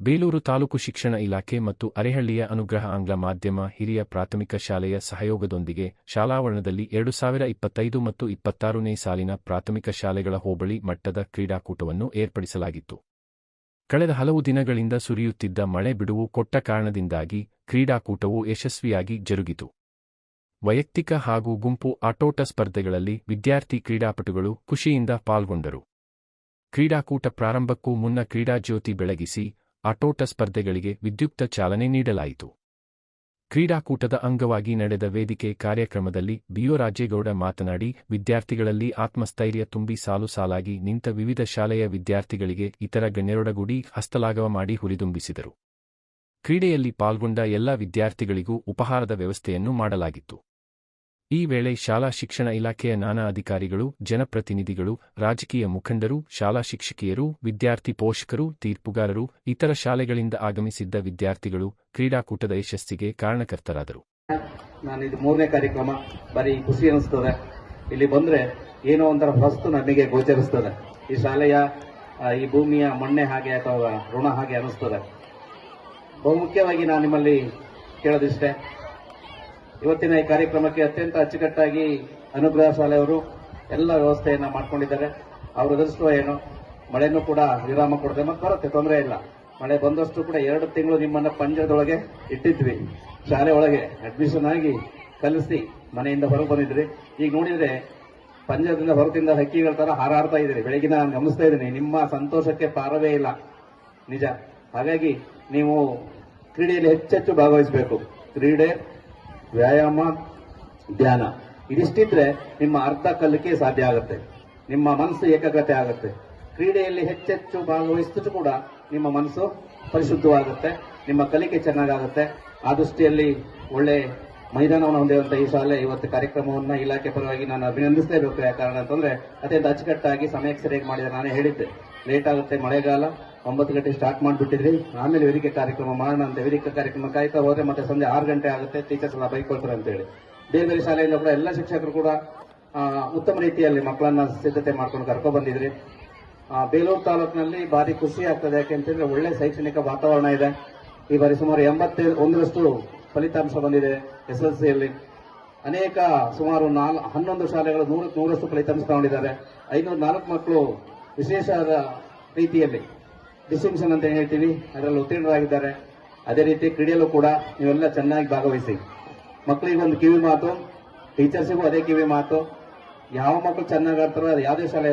ಬೇಲೂರು ತಾಲೂಕು ಶಿಕ್ಷಣ ಇಲಾಖೆ ಮತ್ತು ಅರೆಹಳ್ಳಿಯ ಅನುಗ್ರಹ ಆಂಗ್ಲ ಮಾಧ್ಯಮ ಹಿರಿಯ ಪ್ರಾಥಮಿಕ ಶಾಲೆಯ ಸಹಯೋಗದೊಂದಿಗೆ ಶಾಲಾವರಣದಲ್ಲಿ ಎರಡು ಸಾವಿರ ಇಪ್ಪತ್ತೈದು ಮತ್ತು ಇಪ್ಪತ್ತಾರನೇ ಸಾಲಿನ ಪ್ರಾಥಮಿಕ ಶಾಲೆಗಳ ಹೋಬಳಿ ಮಟ್ಟದ ಕ್ರೀಡಾಕೂಟವನ್ನು ಏರ್ಪಡಿಸಲಾಗಿತ್ತು. ಕಳೆದ ಹಲವು ದಿನಗಳಿಂದ ಸುರಿಯುತ್ತಿದ್ದ ಮಳೆ ಬಿಡುವು ಕೊಟ್ಟ ಕಾರಣದಿಂದಾಗಿ ಕ್ರೀಡಾಕೂಟವು ಯಶಸ್ವಿಯಾಗಿ ಜರುಗಿತು. ವೈಯಕ್ತಿಕ ಹಾಗೂ ಗುಂಪು ಆಟೋಟ ಸ್ಪರ್ಧೆಗಳಲ್ಲಿ ವಿದ್ಯಾರ್ಥಿ ಕ್ರೀಡಾಪಟುಗಳು ಖುಷಿಯಿಂದ ಪಾಲ್ಗೊಂಡರು. ಕ್ರೀಡಾಕೂಟ ಪ್ರಾರಂಭಕ್ಕೂ ಮುನ್ನ ಕ್ರೀಡಾಜ್ಯೋತಿ ಬೆಳಗಿಸಿ ಆಟೋಟ ಸ್ಪರ್ಧೆಗಳಿಗೆ ವಿದ್ಯುಕ್ತ ಚಾಲನೆ ನೀಡಲಾಯಿತು. ಕ್ರೀಡಾಕೂಟದ ಅಂಗವಾಗಿ ನಡೆದ ವೇದಿಕೆ ಕಾರ್ಯಕ್ರಮದಲ್ಲಿ ಬಿಯೋ ರಾಜೇಗೌಡ ಮಾತನಾಡಿ, ವಿದ್ಯಾರ್ಥಿಗಳಲ್ಲಿ ಆತ್ಮಸ್ಥೈರ್ಯ ತುಂಬಿ ಸಾಲು ಸಾಲಾಗಿ ನಿಂತ ವಿವಿಧ ಶಾಲೆಯ ವಿದ್ಯಾರ್ಥಿಗಳಿಗೆ ಇತರ ಗಣ್ಯರೊಡಗೂಡಿ ಹಸ್ತಲಾಘವ ಮಾಡಿ ಹುರಿದುಂಬಿಸಿದರು. ಕ್ರೀಡೆಯಲ್ಲಿ ಪಾಲ್ಗೊಂಡ ಎಲ್ಲ ವಿದ್ಯಾರ್ಥಿಗಳಿಗೂ ಉಪಹಾರದ ವ್ಯವಸ್ಥೆಯನ್ನು ಮಾಡಲಾಗಿತ್ತು. ಈ ವೇಳೆ ಶಾಲಾ ಶಿಕ್ಷಣ ಇಲಾಖೆಯ ನಾನಾ ಅಧಿಕಾರಿಗಳು, ಜನಪ್ರತಿನಿಧಿಗಳು, ರಾಜಕೀಯ ಮುಖಂಡರು, ಶಾಲಾ ಶಿಕ್ಷಕಿಯರು, ವಿದ್ಯಾರ್ಥಿ ಪೋಷಕರು, ತೀರ್ಪುಗಾರರು, ಇತರ ಶಾಲೆಗಳಿಂದ ಆಗಮಿಸಿದ್ದ ವಿದ್ಯಾರ್ಥಿಗಳು ಕ್ರೀಡಾಕೂಟದ ಯಶಸ್ಸಿಗೆ ಕಾರಣಕರ್ತರಾದರು. ನಾನು ಇದು ಮೂರನೇ ಕಾರ್ಯಕ್ರಮ ಬರೀ ಖುಷಿ ಅನಿಸ್ತದೆ. ಇಲ್ಲಿ ಬಂದ್ರೆ ಏನೋ ಒಂಥರ ಹೊಸ್ತು ನನಗೆ ಗೋಚರಿಸ್ತದೆ. ಈ ಶಾಲೆಯ ಈ ಭೂಮಿಯ ಮಣ್ಣೆ ಹಾಗೆ ಅಥವಾ ಋಣ ಹಾಗೆ ಅನಿಸ್ತದೆ. ಬಹುಮುಖ್ಯವಾಗಿ ನಾನು ನಿಮ್ಮಲ್ಲಿ ಕೇಳೋದಿಷ್ಟೇ ಇವತ್ತಿನ ಈ ಕಾರ್ಯಕ್ರಮಕ್ಕೆ ಅತ್ಯಂತ ಅಚ್ಚುಕಟ್ಟಾಗಿ ಅನುಗ್ರಹ ಶಾಲೆಯವರು ಎಲ್ಲ ವ್ಯವಸ್ಥೆಯನ್ನ ಮಾಡ್ಕೊಂಡಿದ್ದಾರೆ. ಅವರು ಎದುರಿಸುವ ಏನು, ಮಳೆನೂ ಕೂಡ ವಿರಾಮ ಕೊಡದೆ ಮತ್ತೆ ಬರುತ್ತೆ, ತೊಂದರೆ ಇಲ್ಲ. ಮಳೆ ಬಂದಷ್ಟು ಕೂಡ ಎರಡು ತಿಂಗಳು ನಿಮ್ಮನ್ನ ಪಂಜರದೊಳಗೆ ಇಟ್ಟಿದ್ವಿ. ಶಾಲೆ ಒಳಗೆ ಅಡ್ಮಿಷನ್ ಆಗಿ ಕಲಿಸಿ ಮನೆಯಿಂದ ಹೊರಗೆ ಬಂದಿದ್ರಿ ಈಗ ನೋಡಿದ್ರೆ ಪಂಜರದಿಂದ ಹೊರತಿಂದ ಹಕ್ಕಿಗಳ ತರ ಹಾರಾಡ್ತಾ ಇದ್ದೀರಿ. ಬೆಳಗ್ಗೆ ನಾನು ಗಮನಿಸ್ತಾ ಇದ್ದೀನಿ. ನಿಮ್ಮ ಸಂತೋಷಕ್ಕೆ ಪಾರವೇ ಇಲ್ಲ. ನಿಜ. ಹಾಗಾಗಿ ನೀವು ಕ್ರೀಡೆಯಲ್ಲಿ ಹೆಚ್ಚೆಚ್ಚು ಭಾಗವಹಿಸಬೇಕು. ಕ್ರೀಡೆ ವ್ಯಾಯಾಮ, ಧ್ಯಾನ. ಇದಿಷ್ಟಿದ್ರೆ ನಿಮ್ಮ ಅರ್ಧ ಕಲಿಕೆ ಸಾಧ್ಯ ಆಗುತ್ತೆ. ನಿಮ್ಮ ಮನಸ್ಸು ಏಕಾಗ್ರತೆ ಆಗುತ್ತೆ. ಕ್ರೀಡೆಯಲ್ಲಿ ಹೆಚ್ಚೆಚ್ಚು ಭಾಗವಹಿಸಿದ್ರು ಕೂಡ ನಿಮ್ಮ ಮನಸ್ಸು ಪರಿಶುದ್ಧವಾಗುತ್ತೆ, ನಿಮ್ಮ ಕಲಿಕೆ ಚೆನ್ನಾಗಾಗುತ್ತೆ. ಆ ದೃಷ್ಟಿಯಲ್ಲಿ ಒಳ್ಳೆ ಮೈದಾನವನ್ನು ಹೊಂದಿರುವಂತಹ ಈ ಶಾಲೆ ಇವತ್ತು ಕಾರ್ಯಕ್ರಮವನ್ನು ಇಲಾಖೆ ಪರವಾಗಿ ನಾನು ಅಭಿನಂದಿಸಲೇಬೇಕು. ಯಾಕೆ ಕಾರಣ ಅಂತಂದ್ರೆ ಅತ್ಯಂತ ಅಚ್ಚುಕಟ್ಟಾಗಿ ಸಮಯಕ್ಕೆ ಸರಿಯಾಗಿ ಮಾಡಿದ. ನಾನೇ ಹೇಳಿದ್ದೆ. ಲೇಟ್ ಆಗುತ್ತೆ ಮಳೆಗಾಲ. ಒಂಬತ್ತು ಗಂಟೆ ಸ್ಟಾರ್ಟ್ ಮಾಡಿಬಿಟ್ಟಿದ್ರಿ. ಆಮೇಲೆ ವೇದಿಕೆ ಕಾರ್ಯಕ್ರಮ ಮಾಡೋಣ ಅಂತ ವೇದಿಕೆ ಕಾರ್ಯಕ್ರಮ ಕಾಯ್ತಾ ಹೋದ್ರೆ ಮತ್ತೆ ಸಂಜೆ ಆರು ಗಂಟೆ ಆಗುತ್ತೆ ಟೀಚರ್ಸ್ ಎಲ್ಲ ಬೈಕೊಳ್ತಾರೆ ಅಂತ ಹೇಳಿ ಬೇರೆ ಬೇರೆ ಶಾಲೆಯಿಂದ ಕೂಡ ಎಲ್ಲ ಶಿಕ್ಷಕರು ಕೂಡ ಉತ್ತಮ ರೀತಿಯಲ್ಲಿ ಮಕ್ಕಳನ್ನ ಸಿದ್ಧತೆ ಮಾಡ್ಕೊಂಡು ಕರ್ಕೊ ಬಂದಿದ್ರಿ. ಬೇಲೂರು ತಾಲೂಕಿನಲ್ಲಿ ಭಾರಿ ಖುಷಿ ಆಗ್ತದೆ. ಯಾಕೆಂತಂದ್ರೆ ಒಳ್ಳೆ ಶೈಕ್ಷಣಿಕ ವಾತಾವರಣ ಇದೆ. ಈ ಬಾರಿ ಸುಮಾರು ಎಂಬತ್ತೈದು, ಒಂದರಷ್ಟು ಫಲಿತಾಂಶ ಬಂದಿದೆ ಎಸ್ ಎಲ್ ಸಿಯಲ್ಲಿ ಅನೇಕ ಸುಮಾರು ನಾಲ್, ಹನ್ನೊಂದು ಶಾಲೆಗಳು ನೂರಕ್ಕೆ ನೂರಷ್ಟು ಫಲಿತಾಂಶ ತಗೊಂಡಿದ್ದಾರೆ. ಐನೂರ ನಾಲ್ಕು ಮಕ್ಕಳು ವಿಶೇಷ ರೀತಿಯಲ್ಲಿ ಡಿಸ್ಟಿಂಕ್ಷನ್ ಅಂತ ಹೇಳ್ತೀವಿ, ಅದರಲ್ಲಿ ಉತ್ತೀರ್ಣರಾಗಿದ್ದಾರೆ. ಅದೇ ರೀತಿ ಕ್ರೀಡೆಯಲ್ಲೂ ಕೂಡ ನೀವೆಲ್ಲ ಚೆನ್ನಾಗಿ ಭಾಗವಹಿಸಿ. ಮಕ್ಕಳಿಗೆ ಒಂದು ಕಿವಿ ಮಾತು, ಟೀಚರ್ಸಿಗೂ ಅದೇ ಕಿವಿ ಮಾತು. ಯಾವ ಮಕ್ಕಳು ಚೆನ್ನಾಗಿ ಆಡ್ತಾರೋ ಅದು ಯಾವುದೇ ಶಾಲೆ